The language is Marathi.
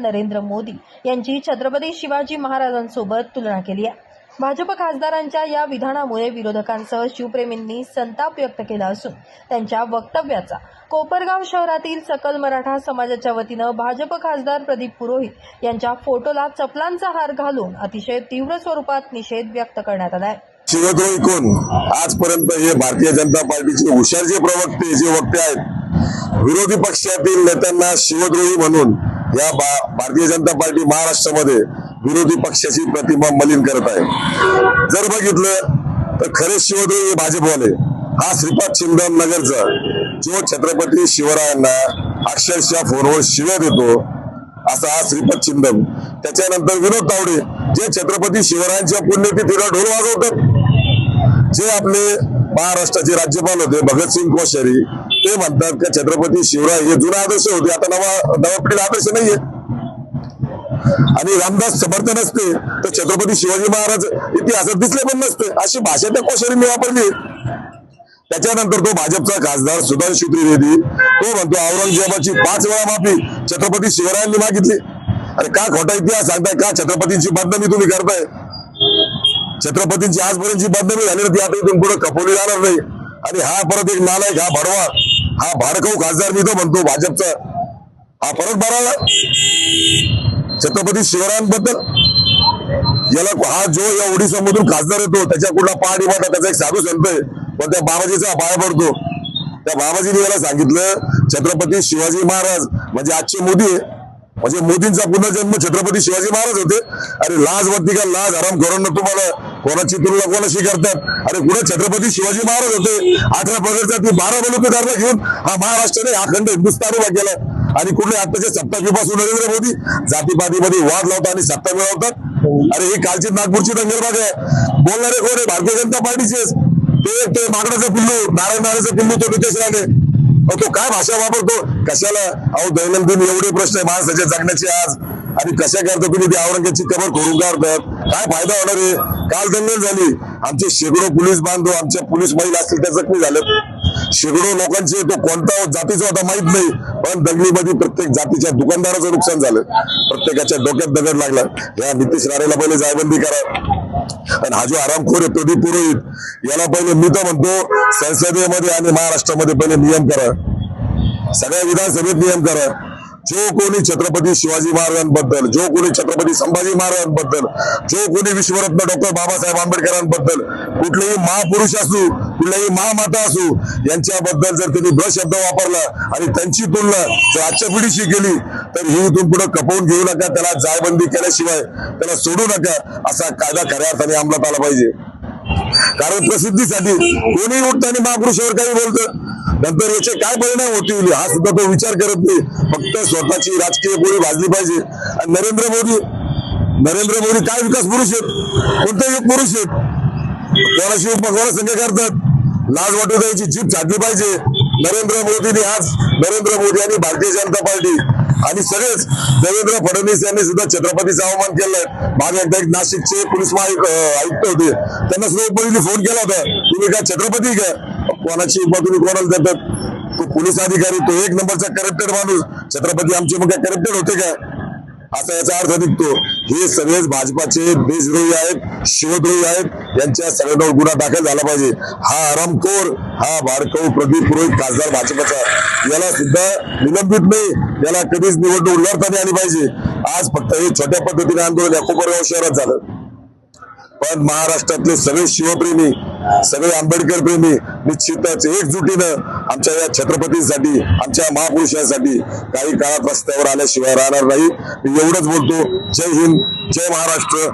नरेंद्र मोदी यांची छत्रपती शिवाजी महाराजांसोबत तुलना केली आहे. भाजप खासदारांच्या या विधानामुळे विरोधकांसह शिवप्रेमींनी संताप व्यक्त केला असून त्यांच्या वक्तव्याचा कोपरगाव शहरातील सकल मराठा समाजाच्या वतीनं भाजप खासदार प्रदीप पुरोहित यांच्या फोटोला चपलांचा हार घालून अतिशय तीव्र स्वरूपात निषेध व्यक्त करण्यात आला आहे. शिवद्रोही कोण? आजपर्यंत हे भारतीय जनता पार्टीचे हुशार जे प्रवक्ते जे वक्ते आहेत विरोधी पक्षातील नेत्यांना शिवद्रोही म्हणून या भारतीय जनता पार्टी महाराष्ट्रामध्ये विरोधी पक्षाची प्रतिमा मलिन करत आहे. जर बघितलं तर खरे शिवद्रोही हे भाजपवाले. हा श्रीपाद छिंदम नगरचा जो छत्रपती शिवरायांना अक्षरशः फोनवर शिव्या देतो असा हा श्रीपद छिंदम त्याच्यानंतर विनोद तावडे जे छत्रपती शिवरायांच्या पुण्यतिथीला ढोल वाजवतात. जे आपले महाराष्ट्राचे राज्यपाल होते भगतसिंग कोश्यारी ते म्हणतात का छत्रपती शिवराय हे जुना आदर्श होते. आता नवा नवा पिढीला आदर्श नाहीये. आणि रामदास समर्थ नसते तर छत्रपती शिवाजी महाराज इतिहासात दिसले पण नसते. अशी भाषा त्या कोश्यारींनी वापरली. त्याच्यानंतर तो भाजपचा खासदार सुधांशु त्रिवेदी तो म्हणतो औरंगजेबाची पाच वेळा माफी छत्रपती शिवरायांनी मागितली. अरे का खोटा इतिहास सांगताय? का छत्रपतींची बदनामी तुम्ही करताय? छत्रपतींची आजपर्यंतची बदनामी झाली ना ती आता इथून पुढे खपवली जाणार नाही. आणि हा परत एक नालायक हा भडवा हा भाडकाऊ खासदार मी तो म्हणतो भाजपचा. हा परत बराला छत्रपती शिवरायांबद्दल. याला हा जो या ओडिशा मधून खासदार येतो त्याच्या कुठला पहाडी वाटा त्याचा एक साधू संत आहे. पण त्या बाबाजीचा बाळ पडतो. त्या बाबाजीने याला सांगितलं छत्रपती शिवाजी महाराज म्हणजे आजचे मोदी आहे. म्हणजे मोदींचा पुनर्जन्म छत्रपती शिवाजी महाराज होते. अरे लाज वाटते का? लाज आराम करून तुम्हाला. कोणाची तुलना कोणाशी करतात? अरे कुठे छत्रपती शिवाजी महाराज होते? अठरा पगडचा ती बारा बलुकी बलुतेदारला घेऊन हा महाराष्ट्राने अखंड हिंदुस्थान उभा केला. आणि कुठले आताच्या सप्ताकीपासून नरेंद्र मोदी जातीपातीमध्ये वाद लावतात आणि सत्ता मिळवतात? अरे ही कालची नागपूरची दंगलबाग आहे. बोलणारे कोण आहे? भारतीय जनता पार्टीचेच ते ते मागण्याचं पिल्लू नारायण नारायणचं पिल्लू तो नितेश राणे. तो काय भाषा वापरतो? कशाला? अहो दैनंदिन एवढे प्रश्न आहे. माणसाच्या जगण्याचे आज. आणि कशा करता तुम्ही ते औरंगाची कबर खोडून काढतात? काय फायदा होणार आहे? काल दंगल झाली. आमचे शेकडो पोलीस बांधव आमच्या पोलीस महिला असतील त्या जखमी झाल्यात. शेकडो लोकांचे तो कोणता जातीचा होता माहीत नाही पण दंगलीमध्ये प्रत्येक जातीच्या दुकानदाराचं नुकसान झालं. प्रत्येकाच्या डोक्यात दगड लागला. या नितीश राणेला पहिले जायबंदी करा. आणि हा जो आरामखोर आहे प्रदीप पुरोहित. याला पहिले मी तर म्हणतो संसदेमध्ये आणि महाराष्ट्रामध्ये पहिले नियम करा. सगळ्या विधानसभेत नियम करा. जो कोणी छत्रपती शिवाजी महाराजांबद्दल जो कोणी छत्रपती संभाजी महाराजांबद्दल जो कोणी विश्वरत्न डॉक्टर बाबासाहेब आंबेडकरांबद्दल कुठलेही महापुरुष असू कुठल्याही महामाता असू यांच्याबद्दल जर त्यांनी ब्र शब्द वापरला आणि त्यांची तुलना जर आजच्या पिढीशी केली तर ही इथून पुढे कपवून घेऊ नका त्याला जायबंदी केल्याशिवाय त्याला सोडू नका असा कायदा खऱ्या अर्थाने अंमलात आला पाहिजे. कारण प्रसिद्धीसाठी कोणी उठताना महापुरुषावर काही बोलतं. नंतर याचे काय परिणाम होतील? हा सुद्धा तो विचार करत नाही. फक्त स्वतःची राजकीय गोळी भाजली पाहिजे. आणि नरेंद्र मोदी नरेंद्र मोदी काय विकास पुरुष आहेत? कोणते युग पुरुष आहेत? कोणाशी कोणा संघ करतात? लाज वाटू द्यायची जीप छाटली पाहिजे. नरेंद्र मोदींनी आज नरेंद्र मोदी आणि भारतीय जनता पार्टी आणि सगळेच देवेंद्र फडणवीस यांनी सुद्धा छत्रपतीचा अवमान केलाय. मागे एकदा एक नाशिकचे पोलीस महाआयुक्त आयुक्त होते. त्यांना सुद्धा उपरीने फोन केला होता. तुम्ही काय छत्रपती का? कोणाची उपमा कोणाला देतात? तो पोलीस अधिकारी तो एक नंबरचा करप्टेड माणूस. छत्रपती आमचे मग काय करप्टेड होते का? असा याचा अर्थ निघतो. हे सगळेच भाजपाचे देशद्रोही आहेत शिवद्रोही आहेत. यांच्या सगळ्यांवर गुन्हा दाखल झाला पाहिजे. हा आरामखोर हा भाडकऊ प्रदीप पुरोहित खासदार भाजपचा. याला सुद्धा निलंबित नाही. याला कधीच निवडणूक लढता आली पाहिजे. आज फक्त हे छोट्या पद्धतीने आंदोलन या कोपरगाव शहरात झालं. पण महाराष्ट्रातले सगळे शिवप्रेमी सगळे आंबेडकर प्रेमी निश्चितच एकजुटीनं आमच्या या छत्रपतींसाठी आमच्या महापुरुषांसाठी काही काळात रस्त्यावर आल्याशिवाय राहणार नाही मी एवढंच बोलतो. जय हिंद जय महाराष्ट्र.